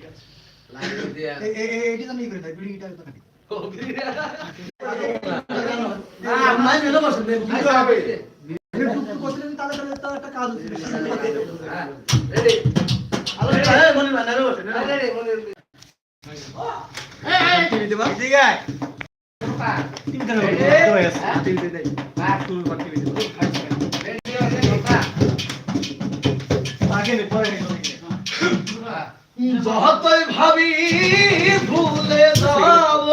ঠিক আছে এইটি তো নিয়ে করে দেয় বিল্ডিং এটা তো না টিভিতে যতই ভাবি ভুলে যাব।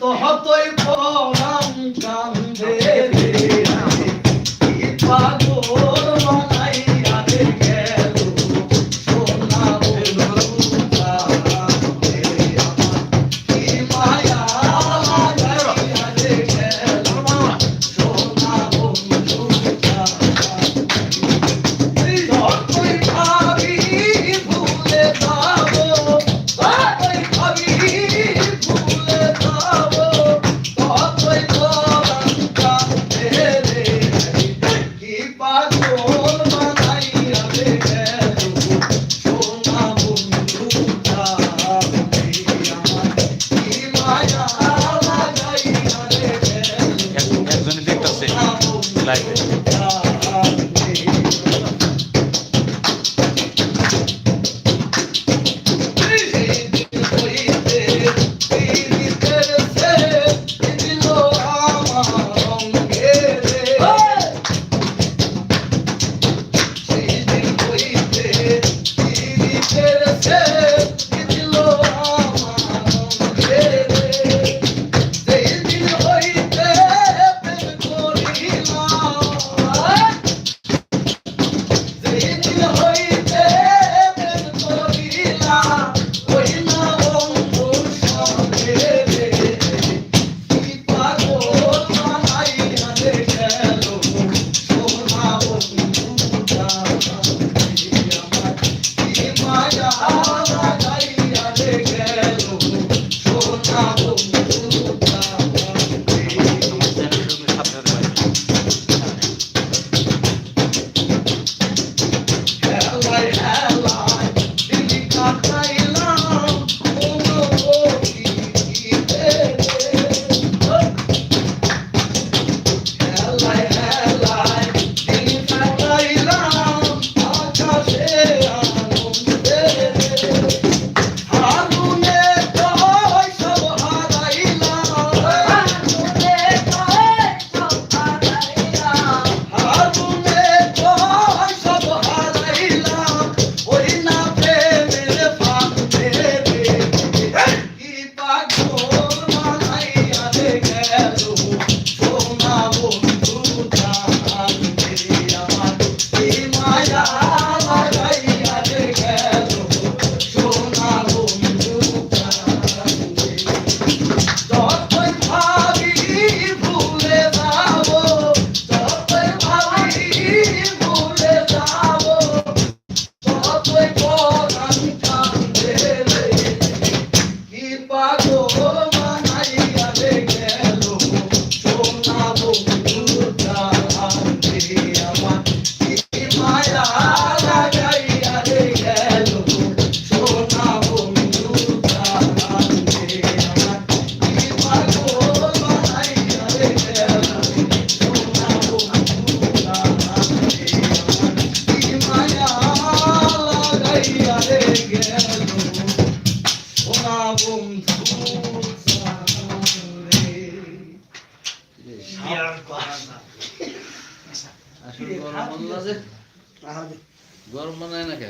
তহতই পড়া ライブ我们。গরম বানায় নাকি